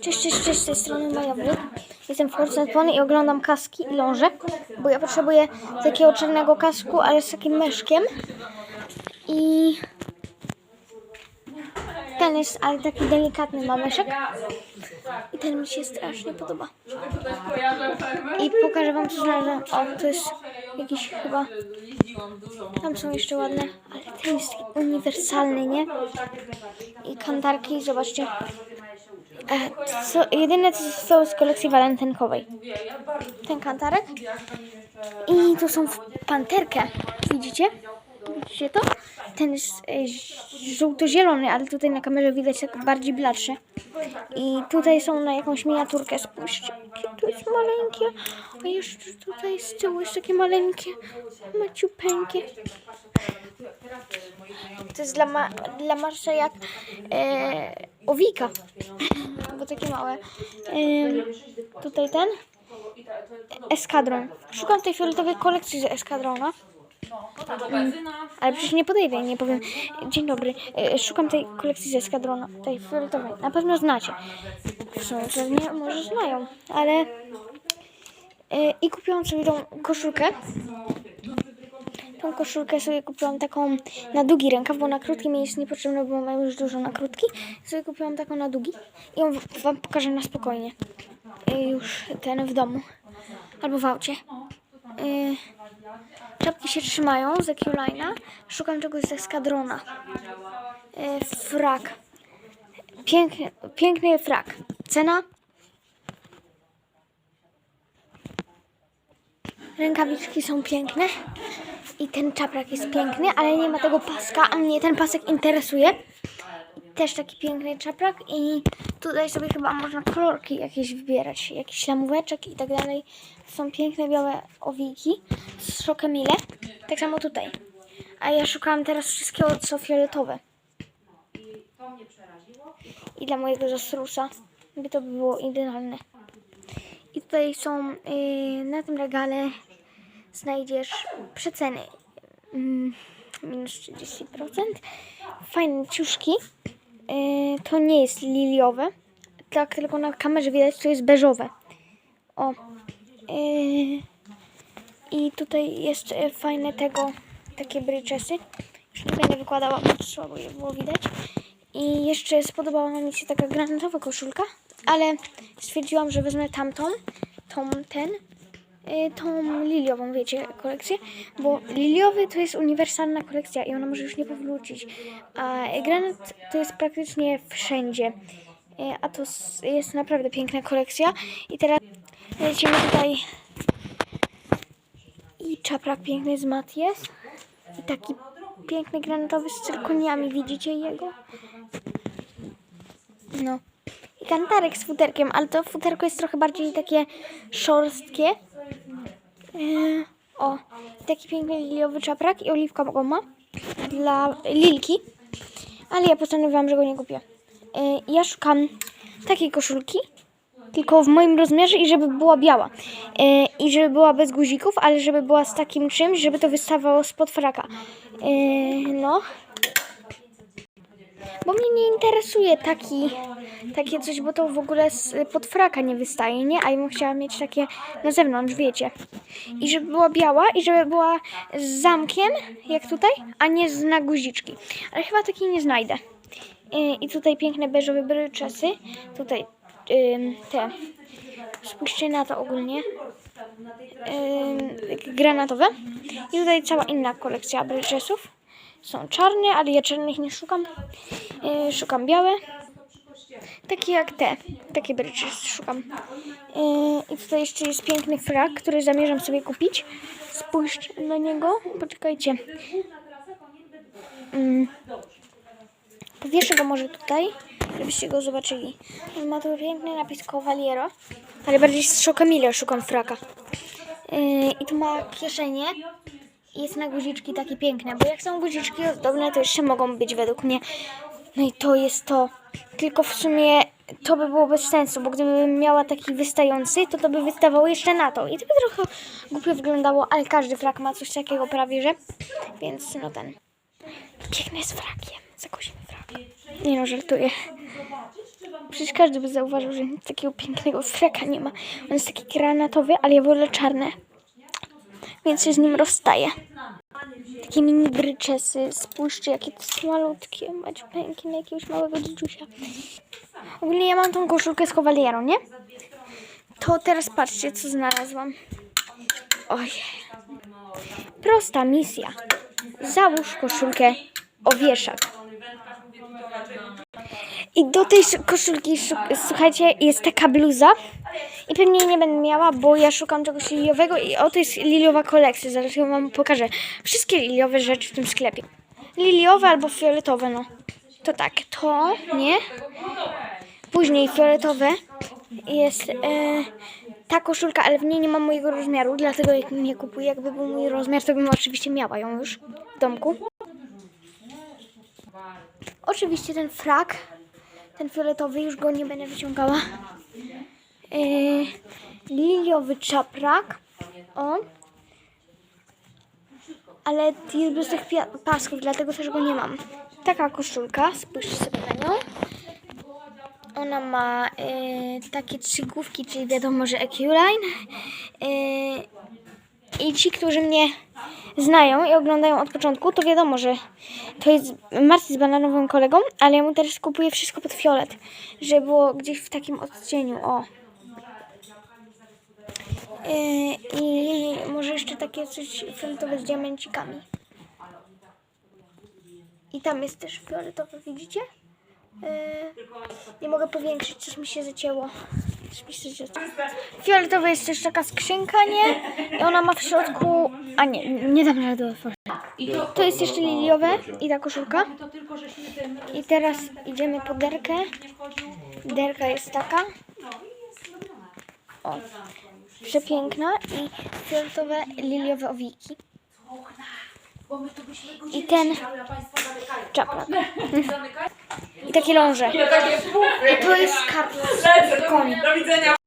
Cześć, cześć, cześć, z tej strony Majowy. Jestem w Fortnite Pony i oglądam kaski i ląże, bo ja potrzebuję takiego czarnego kasku, ale z takim myszkiem. I ten jest, ale taki delikatny ma myszek. I ten mi się strasznie podoba. I pokażę wam, co znalazłam. O, to jest jakiś chyba... Tam są jeszcze ładne, ale ten jest uniwersalny, nie? I kantarki, zobaczcie. E, co, jedyne co są z kolekcji walentynkowej. Ten kantarek. I tu są w panterkę. Widzicie? Widzicie to? Ten jest żółto-zielony, ale tutaj na kamerze widać tak bardziej bladsze. I tutaj są na jakąś miniaturkę. Spójrzcie, jakie to jest maleńkie. A jeszcze tutaj z tyłu jest takie maleńkie, maciupeńkie. To jest dla, ma, dla Marsza jak e, owika. Bo takie małe. Ym, tutaj ten. Eskadron. Szukam tej fioletowej kolekcji z eskadrona. Ale przecież nie podejdę, nie powiem. Dzień dobry. e, Szukam tej kolekcji z eskadrona. Tej fioletowej. Na pewno znacie. W sumie pewnie może znają, ale. e, I kupiłam sobie tą koszulkę. Tą koszulkę sobie kupiłam taką na długi rękaw, bo na krótki mi jest niepotrzebne, bo mam już dużo na krótki. Sobie kupiłam taką na długi i ją wam pokażę na spokojnie. Y, Już ten w domu. Albo w aucie. Y, Czapki się trzymają z Q-Line'a. Szukam czegoś ze skadrona. Y, Frak. Piękny, piękny frak. Cena? Rękawiczki są piękne. I ten czaprak jest piękny, ale nie ma tego paska, a mnie ten pasek interesuje. Też taki piękny czaprak i tutaj sobie chyba można kolorki jakieś wybierać, jakiś lamóweczek i tak dalej. Są piękne białe owiki z szokemile. Tak samo tutaj. A ja szukałam teraz wszystkiego, co fioletowe. I dla mojego zastrusa, by to było idealne. I tutaj są yy, na tym regale znajdziesz przeceny minus 30%. Fajne ciuszki. Yy, to nie jest liliowe. Tak, tylko na kamerze widać, to jest beżowe. O. Yy, I tutaj jest e, fajne tego, takie bryczesy. Już nie będę wykładała, bo słabo je było widać. I jeszcze spodobała mi się taka granatowa koszulka, ale stwierdziłam, że wezmę tamtą, tą, ten, tą liliową, wiecie, kolekcję, bo liliowy to jest uniwersalna kolekcja i ona może już nie powrócić, a granat to jest praktycznie wszędzie, Y, a to jest naprawdę piękna kolekcja. I teraz lecimy tutaj. I czaprak piękny z Maties i taki piękny granatowy z cyrkoniami, widzicie jego? No. I kantarek z futerkiem, ale to futerko jest trochę bardziej takie szorstkie. Yy, o, taki piękny liliowy czaprak i oliwka goma dla Lilki. Ale ja postanowiłam, że go nie kupię. Yy, ja szukam takiej koszulki, tylko w moim rozmiarze i żeby była biała. Yy, I żeby była bez guzików, ale żeby była z takim czymś, żeby to wystawało spod fraka. No. Bo mnie nie interesuje taki, takie coś, bo to w ogóle z, pod fraka nie wystaje, nie? A ja bym chciała mieć takie na zewnątrz, wiecie. I żeby była biała i żeby była z zamkiem, jak tutaj, a nie z na guziczki. Ale chyba takiej nie znajdę. I tutaj piękne beżowe bryczesy. Tutaj te. Spójrzcie na to ogólnie. Granatowe. I tutaj cała inna kolekcja bryczesów. Są czarne, ale ja czarnych nie szukam. Yy, szukam białe. Takie jak te. Takie bryczy szukam. Yy, I tutaj jeszcze jest piękny frak, który zamierzam sobie kupić. Spójrzcie na niego. Poczekajcie. Yy. Powieszę go może tutaj, żebyście go zobaczyli. Ma tu piękny napis Cavaliero, ale bardziej z Chocamile szukam fraka. Yy, I tu ma kieszenie. Jest na guziczki takie piękne, bo jak są guziczki ozdobne, to jeszcze mogą być według mnie. No i to jest to. Tylko w sumie to by było bez sensu, bo gdybym miała taki wystający, to to by wystawało jeszcze na to. I to by trochę głupio wyglądało, ale każdy frak ma coś takiego prawie, że. Więc no ten. Biegnę z frakiem. Zakosimy frak. Nie no, żartuję. Przecież każdy by zauważył, że nic takiego pięknego fraka nie ma. On jest taki granatowy, ale ja wolę czarne. Więc się z nim rozstaję. Takie mini bryczesy. Spójrzcie, jakie to jest malutkie. Macie pęki na jakiegoś małego dzidżusia. Ogólnie ja mam tą koszulkę z kowalierą, nie? To teraz patrzcie, co znalazłam. Oj. Prosta misja. Załóż koszulkę o wieszak. I do tej sz- koszulki, słuchajcie, jest taka bluza. I pewnie nie będę miała, bo ja szukam czegoś liliowego i oto jest liliowa kolekcja. Zaraz ją wam pokażę. Wszystkie liliowe rzeczy w tym sklepie. Liliowe albo fioletowe, no. To tak, to, nie? Później fioletowe jest e, ta koszulka, ale w niej nie mam mojego rozmiaru, dlatego jak nie kupuję. Jakby był mój rozmiar, to bym oczywiście miała ją już w domku. Oczywiście ten frak, ten fioletowy, już go nie będę wyciągała. Yy, liliowy czaprak. O. Ale jest bez tych pasków, dlatego też go nie mam. Taka koszulka, spójrzcie sobie na nią. Ona ma yy, takie trzy główki, czyli wiadomo, że EQ-Line. Yy, I ci, którzy mnie znają i oglądają od początku, to wiadomo, że to jest Marcy z bananowym kolegą, ale ja mu teraz kupuję wszystko pod fiolet, żeby było gdzieś w takim odcieniu, o. Yy, I może jeszcze takie coś fioletowe z diamencikami. I tam jest też fioletowe, widzicie? Yy, nie mogę powiększyć, coś mi się zacięło. Się zacięło. Fioletowa jest też taka skrzynka, nie? I ona ma w środku... A nie, nie dam rady otworzyć. To jest jeszcze liliowe i ta koszulka. I teraz idziemy po derkę. Derka jest taka. O, przepiękna i fioletowe liliowe owiki. I ten czaprak. I takie ląże. I to jest karta z koni. Do widzenia.